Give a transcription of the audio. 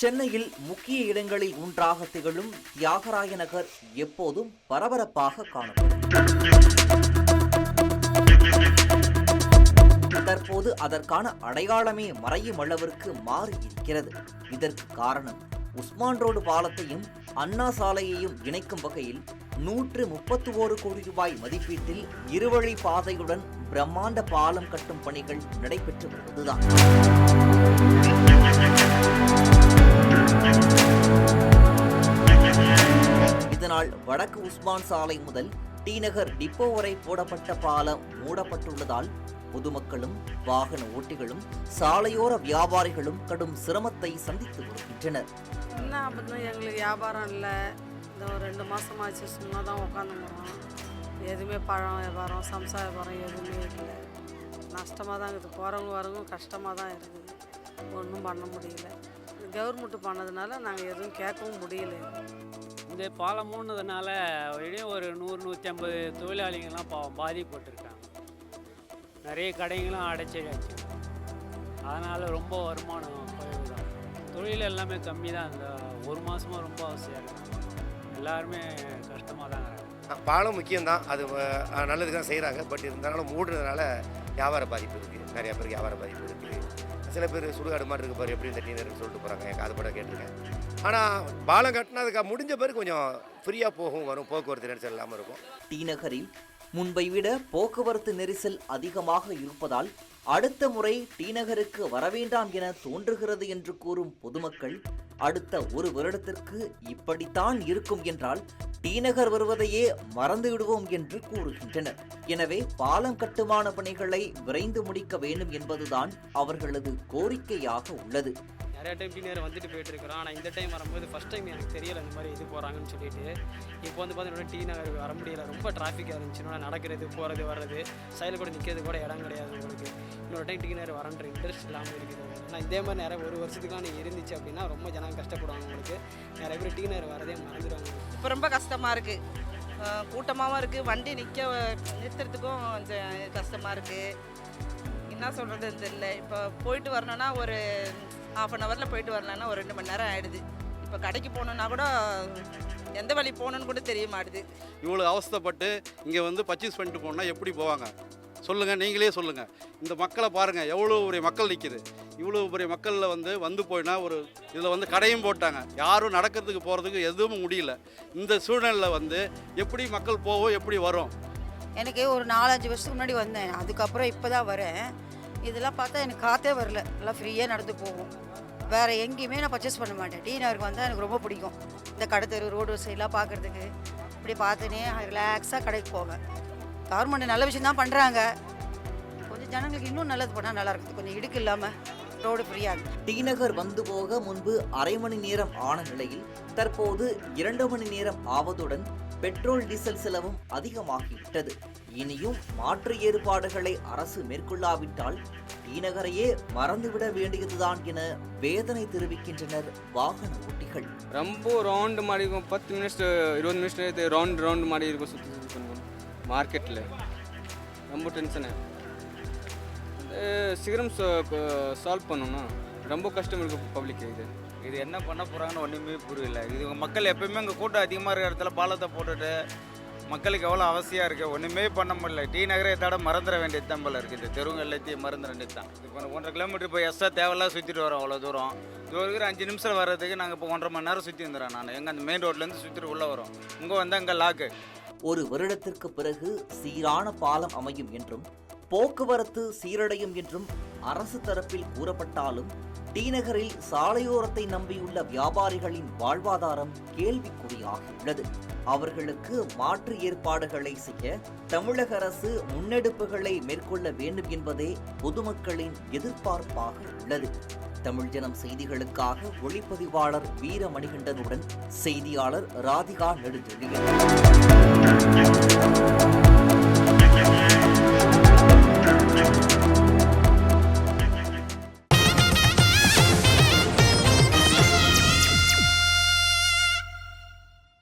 சென்னையில் முக்கிய இடங்களில் ஒன்றாக திகழும் தியாகராய நகர் எப்போதும் பரபரப்பாக காணப்படும். தற்போது அதற்கான அடையாளமே மறையும் அளவிற்கு மாறியிருக்கிறது இதற்கு காரணம் உஸ்மான் ரோடு பாலத்தையும் அண்ணா சாலையையும் இணைக்கும் வகையில் நூற்று முப்பத்தி ஓரு கோடி ரூபாய் மதிப்பீட்டில் இருவழி பாதையுடன் பிரம்மாண்ட பாலம் கட்டும் பணிகள் நடைபெற்று வருவதுதான். வடக்கு உஸ்மான் சாலை முதல் டி நகர் டிப்போ வரை போடப்பட்ட பாலம் மூடப்பட்டுள்ளதால் பொதுமக்களும் வாகன ஓட்டிகளும் சாலையோர வியாபாரிகளும் கடும் சிரமத்தை சந்தித்து வருகின்றனர். என்ன அப்படின்னா எங்களுக்கு வியாபாரம் இல்லை. இந்த ஒரு ரெண்டு மாதம் ஆச்சு சும்மா தான் உட்காந்துக்கிறோம் எதுவுமே பழம் வியாபாரம் சம்சா வியாபாரம் எதுவுமே இல்லை. நஷ்டமாக தான் இருக்குது. போகிறவங்க வரவங்க கஷ்டமாக தான் இருக்குது. ஒன்றும் பண்ண முடியல. கவர்மெண்ட்டு பண்ணதுனால நாங்கள் எதுவும் கேட்கவும் முடியல. இந்த பாலம் மூணுனதுனால ஒரு நூறு நூற்றி ஐம்பது தொழிலாளிகள்லாம் பாவம் பாதிப்பட்டிருக்காங்க. நிறைய கடைகளும் அடைச்சிடாச்சு அதனால் ரொம்ப வருமானம் குறைவு தான் தொழில் எல்லாமே கம்மி தான் இந்த ஒரு மாதமாக ரொம்ப அவசியம் இருக்கு எல்லாருமே கஷ்டமாக தான் பாலம் முக்கியம்தான். அது நல்லதுக்கு தான் செய்கிறாங்க பட் இருந்தாலும் மூடுறதுனால வியாபார பாதிப்பு இருக்குது நிறையா பேருக்கு வியாபார பாதிப்பு இருக்குது சில பேர் சுடுகாடு மாதிரி இருக்கு பாரு எப்படி இந்த டீனர்னு சொல்லிட்டு போகிறாங்க என் காது பட கேட்டிருக்கேன். ஆனால் பாலம் கட்டினதுக்கு முடிஞ்ச பிறகு கொஞ்சம் ஃப்ரீயாக போகும் வரும். போக்குவரத்து நெரிசல் இல்லாமல் இருக்கும். டி நகரில் முன்பை விட போக்குவரத்து நெரிசல் அதிகமாக இருப்பதால் அடுத்த முறை டி நகருக்கு வரவேண்டாம் என தோன்றுகிறது என்று கூறும் பொதுமக்கள் அடுத்த ஒரு வருடத்திற்கு இப்படித்தான் இருக்கும் என்றால் டி நகர் வருவதையே மறந்து விடுவோம் என்று கூறுகின்றனர். எனவே பாலம் கட்டுமான பணிகளை விரைந்து முடிக்க வேண்டும் என்பதுதான் அவர்களது கோரிக்கையாக உள்ளது. நிறைய டைம் டீனர் வந்துட்டு போயிட்டு இருக்கிறோம் ஆனால் இந்த டைம் வரும்போது ஃபஸ்ட் டைம் எனக்கு தெரியல இந்த மாதிரி இது போகிறாங்கன்னு சொல்லிட்டு. இப்போ வந்து பார்த்தீங்கன்னா டி நகர் வர முடியல. ரொம்ப டிராஃபிக்காக இருந்துச்சு இன்னொன்று நடக்கிறது போகிறது வர்றது. சைடில் கூட நிற்கிறது கூட இடம் கிடையாது உங்களுக்கு. இன்னொரு டைம் டி நகர் வரன்ற இன்ட்ரெஸ்ட் இல்லாமல் இருக்குது ஆனால் இதே மாதிரி நிறைய ஒரு வருஷத்துக்கான இருந்துச்சு அப்படின்னா ரொம்ப ஜனம் கஷ்டப்படுவாங்க உங்களுக்கு. நிறைய பேர் டி நகர் வரதே மறந்துடுவாங்க. இப்போ ரொம்ப கஷ்டமாக இருக்குது கூட்டமாகவும் இருக்குது வண்டி நிற்க நிறுத்துறதுக்கும் கொஞ்சம் கஷ்டமாக இருக்குது என்ன சொல்கிறதுன்னு தெரியல இப்போ போயிட்டு வரணும்னா ஒரு ஹாஃப் அன் ஹவரில் போயிட்டு வரலான்னா ஒரு ரெண்டு மணி நேரம் ஆகிடுது இப்போ கடைக்கு போகணுன்னா கூட எந்த வழி போகணுன்னு கூட தெரிய மாட்டுது. இவ்வளோ அவஸ்தைப்பட்டு இங்கே வந்து பர்ச்சேஸ் பண்ணிட்டு போனால் எப்படி போவாங்க? சொல்லுங்கள் நீங்களே சொல்லுங்கள் இந்த மக்களை பாருங்கள் எவ்வளோ பெரிய மக்கள் நிற்கிது இவ்வளோ பெரிய மக்களில் வந்து வந்து போயினா ஒரு இதில் வந்து கடையும் போட்டாங்க. யாரும் நடக்கிறதுக்கு போகிறதுக்கு எதுவும் முடியல. இந்த சூழ்நிலையில் வந்து எப்படி மக்கள் போவோம் எப்படி வரும்? எனக்கு ஒரு நாலஞ்சு வருஷத்துக்கு முன்னாடி வந்தேன். அதுக்கப்புறம் இப்போ தான் வரேன். இதெல்லாம் பார்த்தா எனக்கு காற்றே வரல. எல்லாம் ஃப்ரீயாக நடந்து போகும் வேறு எங்கேயுமே நான் பர்ச்சேஸ் பண்ண மாட்டேன். டி நகருக்கு வந்தால் எனக்கு ரொம்ப பிடிக்கும். இந்த கடத்தெரு ரோடு சைடெலாம் பார்க்குறதுக்கு. இப்படி பார்த்துனே ரிலாக்ஸாக கடைக்கு போவேன். கவர்மெண்ட் நல்ல விஷயம் தான் பண்ணுறாங்க கொஞ்சம் ஜனங்களுக்கு இன்னும் நல்லது பண்ணால் நல்லா இருக்குது கொஞ்சம் இடுக்கு இல்லாமல் ரோடு ஃப்ரீயாக டி நகர் வந்து போக முன்பு அரை மணி நேரம் ஆன நிலையில் தற்போது இரண்டு மணி நேரம் ஆவதுடன் பெட்ரோல் டீசல் செலவும் அதிகமாகிவிட்டது. இனியும் மாற்று ஏற்பாடுகளை அரசு மேற்கொள்ளாவிட்டால் டி நகரையே மறந்துவிட வேண்டியதுதான் என வேதனை தெரிவிக்கின்றனர் வாகன ஓட்டிகள். ரொம்ப ரவுண்டு மாதிரி இருக்கும். பத்து நிமிஷம் இருபது நிமிஷம் இது ரவுண்ட் ரவுண்டு மாதிரி இருக்கும் சுற்றி சுற்றி பண்ணுவோம் மார்க்கெட்டில் ரொம்ப டென்ஷனு சீக்கிரம் சால்வ் பண்ணணும் ரொம்ப கஷ்டம் இருக்குது பப்ளிக் இது இது என்ன பண்ண போகிறாங்கன்னு ஒன்றுமே புரியல. இது மக்கள் எப்பயுமே இங்கே கூட்டம் அதிகமாக இருக்கிற இடத்துல பாலத்தை போட்டுட்டு மக்களுக்கு எவ்வளோ அவசியம் இருக்குது ஒன்றுமே பண்ண முடியல. டி நகரை தட மறந்துட வேண்டியது தான் போல இருக்குது தெருவுங்க எல்லாத்தையும் மறந்துட வேண்டியது தான். இப்போ ஒன்றரை கிலோமீட்டர் இப்போ எக்ஸ்ட்ரா தேவையில்லாம் சுற்றிட்டு வரோம் அவ்வளோ தூரம். இது அஞ்சு நிமிஷம் வர்றதுக்கு நாங்கள் இப்போ ஒன்றரை மணி நேரம் சுற்றி வந்துடுறோம் நான். எங்கே அந்த மெயின் ரோட்லேருந்து சுற்றிட்டு உள்ளே வரோம். இங்கே வந்து அங்கே லாக்கு ஒரு வருடத்திற்கு பிறகு சீரான பாலம் அமையும் என்றும் போக்குவரத்து சீரடையும் என்றும் அரசு தரப்பில் கூறப்பட்டாலும் டி நகரில் சாலையோரத்தை நம்பியுள்ள வியாபாரிகளின் வாழ்வாதாரம் கேள்விக்குறியாகியுள்ளது. அவர்களுக்கு மாற்று ஏற்பாடுகளை செய்ய தமிழக அரசு முன்னெடுப்புகளை மேற்கொள்ள வேண்டும் என்பதே பொதுமக்களின் எதிர்பார்ப்பாக உள்ளது. தமிழ் ஜனம் செய்திகளுக்காக ஒளிப்பதிவாளர் வீரமணிகண்டனுடன் செய்தியாளர் ராதிகா நெடுஞ்செழியன்.